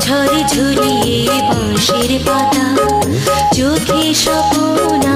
ঝড় ঝুলিয়ে বাঁশের পাতা। চোখে স্বপ্ন